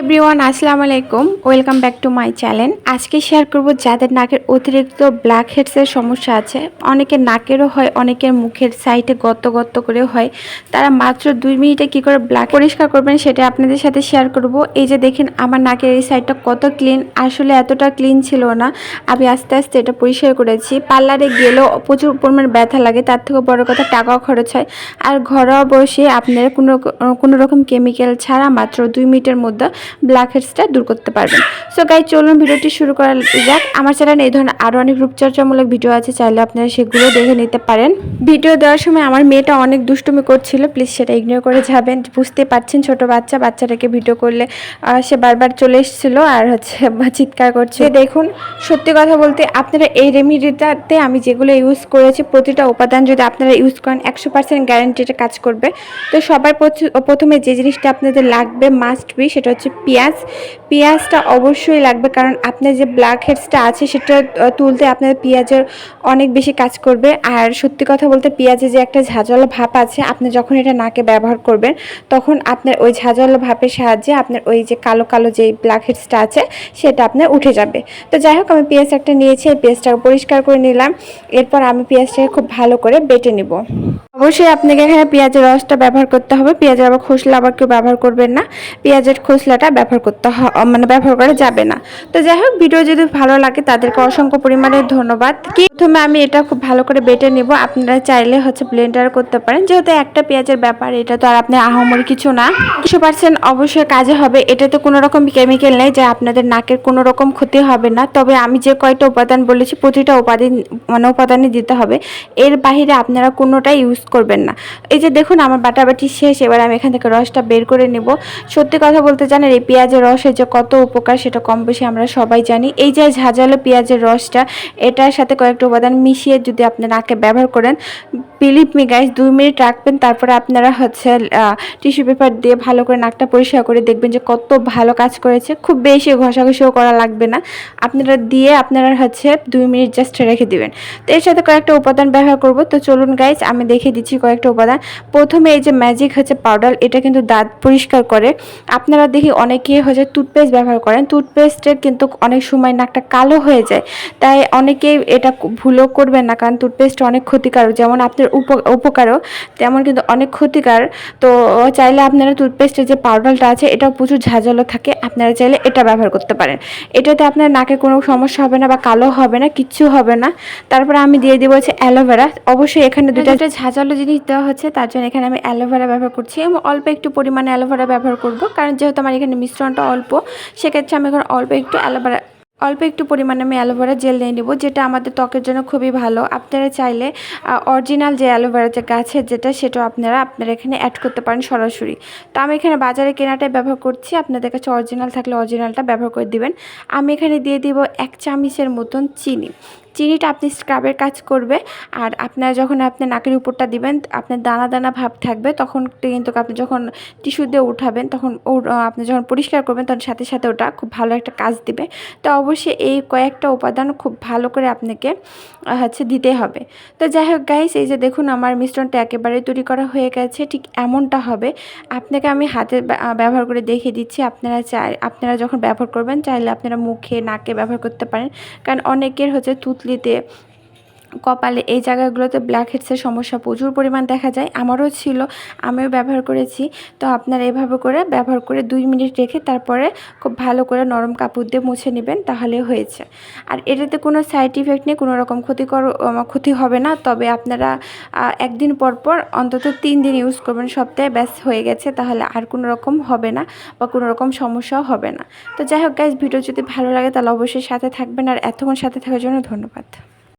Everyone, আসসালামু আলাইকুম। Welcome back to my channel. আজকে শেয়ার করব যাদের নাকের অতিরিক্ত ব্ল্যাক হেডসের সমস্যা আছে। অনেকের নাকেরও হয়, অনেকের মুখের সাইডে গত গত করেও হয়। তারা মাত্র দুই মিনিটে কি করে ব্ল্যাক পরিষ্কার করবেন সেটা আপনাদের সাথে শেয়ার করব। এই যে দেখেন, আমার নাকের এই সাইডটা কত ক্লিন আসলে এতটা ক্লিন ছিল না। আমি আস্তে আস্তে এটা পরিষ্কার করেছি। পার্লারে গেলেও প্রচুর পরিমাণ ব্যথা লাগে, তার থেকেও বড় কথা টাকাও খরচ হয়। আর ঘরোয়া বসে আপনারা কোনো কোনো রকম কেমিক্যাল ছাড়া মাত্র দুই মিনিটের মধ্যে ব্ল্যাক হেডসটা দূর করতে পারবেন। সো গাই চলুন ভিডিওটি শুরু করা যাক। আমার চ্যানেলে এই ধরনের আরও অনেক রূপচর্চামূলক ভিডিও আছে, চাইলে আপনারা সেগুলো দেখে নিতে পারেন। ভিডিও দেওয়ার সময় আমার মেয়েটা অনেক দুষ্টুমি করছিল প্লিজ সেটা ইগনোর করে যাবেন। বুঝতে পারছেন, ছোট বাচ্চা, বাচ্চাটাকে ভিডিও করলে সে বারবার চলে এসেছিল আর হচ্ছে চিৎকার করছে। দেখুন, সত্যি কথা বলতে আপনারা এই রেমিডিটাতে আমি যেগুলো ইউজ করেছি, প্রতিটা উপাদান যদি আপনারা ইউজ করেন, একশো পার্সেন্ট গ্যারান্টিটা কাজ করবে। তো সবার প্রথ- প্রথমে যে জিনিসটা আপনাদের লাগবে মাস্ট বি সেটা হচ্ছে পেঁয়াজ। পেঁয়াজটা অবশ্যই লাগবে কারণ আপনার যে ব্ল্যাক হেডসটা আছে, সেটা তুলতে আপনার পেঁয়াজের অনেক বেশি কাজ করবে। আর সত্যি কথা বলতে পেঁয়াজে যে একটা ঝাঁঝালো ভাপ আছে, আপনি যখন এটা নাকে ব্যবহার করবেন, তখন আপনার ওই ঝাঁঝালো ভাপের সাহায্যে আপনার ওই যে কালো কালো যে ব্ল্যাক হেডসটা আছে, সেটা আপনার উঠে যাবে। তো যাই হোক, আমি পেঁয়াজ একটা নিয়েছি, এই পেঁয়াজটাকে পরিষ্কার করে নিলাম। এরপর আমি পেঁয়াজটাকে খুব ভালো করে বেটে নিব। অবশ্যই আপনাকে এখানে পেঁয়াজের রসটা ব্যবহার করতে হবে। পেঁয়াজের আবার খোসলা আবার কেউ ব্যবহার করবেন না। পেঁয়াজের খোসলাটা ব্যবহার করতে মানে ব্যবহার করা যাবে না। তো যাই হোক, ভিডিও যদি ভালো লাগে তাদেরকে অসংখ্য পরিমাণে ধন্যবাদ। কি প্রথমে আমি এটা খুব ভালো করে বেটে নিব। আপনারা চাইলে হচ্ছে ব্লেন্ডার করতে পারেন। যেহেতু একটা পেঁয়াজের ব্যাপার, এটা তো আর আপনার আহামরি কিছু না। একশো পার্সেন্ট অবশ্যই কাজে হবে। এটাতে কোনো রকম কেমিক্যাল নেই যে আপনাদের নাকের কোনো রকম ক্ষতি হবে না। তবে আমি যে কয়টা উপাদান বলেছি, প্রতিটা উপাদান মানে উপাদানই দিতে হবে। এর বাইরে আপনারা কোনোটাই ইউজ করবেন না। এই যে দেখুন, আমার বাটাবাটি শেষ, এবার আমি এখান থেকে রসটা বের করে নেব। সত্যি কথা বলতে জানেন, এই পেঁয়াজের রসের যে কত উপকার সেটা কম বেশি আমরা সবাই জানি। এই যে ঝাঁঝালো পেঁয়াজের রসটা, এটার সাথে কয়েকটা উপাদান মিশিয়ে যদি আপনি নাকে ব্যবহার করেন বিলিভ মি গাইস দুই মিনিট রাখবেন, তারপরে আপনারা হচ্ছে টিস্যু পেপার দিয়ে ভালো করে নাকটা পরিষ্কার করে দেখবেন যে কত ভালো কাজ করেছে। খুব বেশি ঘষাঘষিও করা লাগবে না। আপনারা দিয়ে আপনারা হচ্ছে দুই মিনিট জাস্ট রেখে দিবেন। তো এর সাথে কয়েকটা উপাদান ব্যবহার করব। তো চলুন গাইজ আমি দেখিয়ে দিচ্ছি কয়েকটা উপাদান। প্রথমে এই যে ম্যাজিক হচ্ছে পাউডার এটা কিন্তু দাঁত পরিষ্কার করে। আপনারা দেখি অনেকে হচ্ছে টুথপেস্ট ব্যবহার করেন। টুথপেস্টের কিন্তু অনেক সময় নাকটা কালো হয়ে যায়। তাই অনেকেই এটা ভুলও করবেন না কারণ টুথপেস্ট অনেক ক্ষতিকারক। যেমন আপনার উপ- উপকারও তেমন কিন্তু অনেক ক্ষতিকার। তো চাইলে আপনারা টুথপেস্টের যে পাউডারটা আছে এটাও প্রচুর ঝাঁঝালো থাকে। আপনারা চাইলে এটা ব্যবহার করতে পারেন। এটাতে আপনার নাকে কোনো সমস্যা হবে না বা কালো হবে না কিচ্ছু হবে না। তারপরে আমি দিয়ে দিব হচ্ছে অ্যালোভেরা অবশ্যই এখানে দুটো দুটো ঝাঁঝালো জিনিস দেওয়া হচ্ছে, তার জন্য এখানে আমি অ্যালোভেরা ব্যবহার করছি। এবং অল্প একটু পরিমাণে অ্যালোভেরা ব্যবহার করব, কারণ যেহেতু আমার এখানে মিশ্রণটা অল্প, সেক্ষেত্রে আমি এখন অল্প একটু অ্যালোভেরা, অল্প একটু পরিমাণে আমি অ্যালোভেরা জেল নিয়ে নেব, যেটা আমাদের ত্বকের জন্য খুবই ভালো। আপনারা চাইলে অরিজিনাল যে অ্যালোভেরা যে গাছের যেটা, সেটাও আপনারা আপনারা এখানে অ্যাড করতে পারেন সরাসরি। তো আমি এখানে বাজারে কেনাটাই ব্যবহার করছি, আপনাদের কাছে অরিজিনাল থাকলে অরিজিনালটা ব্যবহার করে দিবেন। আমি এখানে দিয়ে দিব এক চামচের মতন চিনি। চিনিটা আপনি স্ক্রাবের কাজ করবে আর আপনার যখন আপনি নাকের উপরটা দিবেন, আপনার দানা দানা ভাব থাকবে, তখন কিন্তু আপনি যখন টিস্যু দিয়ে উঠাবেন, তখন ও আপনি যখন পরিষ্কার করবেন, তখন সাথে সাথে ওটা খুব ভালো একটা কাজ দিবে। তো অবশ্যই এই কয়েকটা উপাদান খুব ভালো করে আপনাকে হচ্ছে দিতে হবে। তো যাই হোক গাইস এই যে দেখুন আমার মিশ্রণটা একেবারে তৈরি করা হয়ে গেছে, ঠিক এমনটা হবে। আপনাকে আমি হাতে ব্যবহার করে দেখিয়ে দিচ্ছি, আপনারা চাই, আপনারা যখন ব্যবহার করবেন, চাইলে আপনারা মুখে, নাকে ব্যবহার করতে পারেন। কারণ অনেকের হচ্ছে তুতলিতে কপালে এই জায়গাগুলোতে ব্ল্যাক হেডসের সমস্যা প্রচুর পরিমাণ দেখা যায়। আমারও ছিল, আমিও ব্যবহার করেছি। তো আপনারা এভাবে করে ব্যবহার করে দুই মিনিট রেখে তারপরে খুব ভালো করে নরম কাপড় দিয়ে মুছে নেবেন, তাহলে হয়েছে। আর এটাতে কোনো সাইড ইফেক্ট নেই, কোনো রকম ক্ষতিকর ক্ষতি হবে না। তবে আপনারা একদিন পর পর অন্তত তিন দিন ইউজ করবেন। সপ্তাহে ব্যাস হয়ে গেছে, তাহলে আর কোনো রকম হবে না বা কোনো রকম সমস্যাও হবে না। তো যাই হোক গাইজ ভিডিও যদি ভালো লাগে তাহলে অবশ্যই সাথে থাকবেন। আর এতক্ষণ সাথে থাকার জন্য ধন্যবাদ।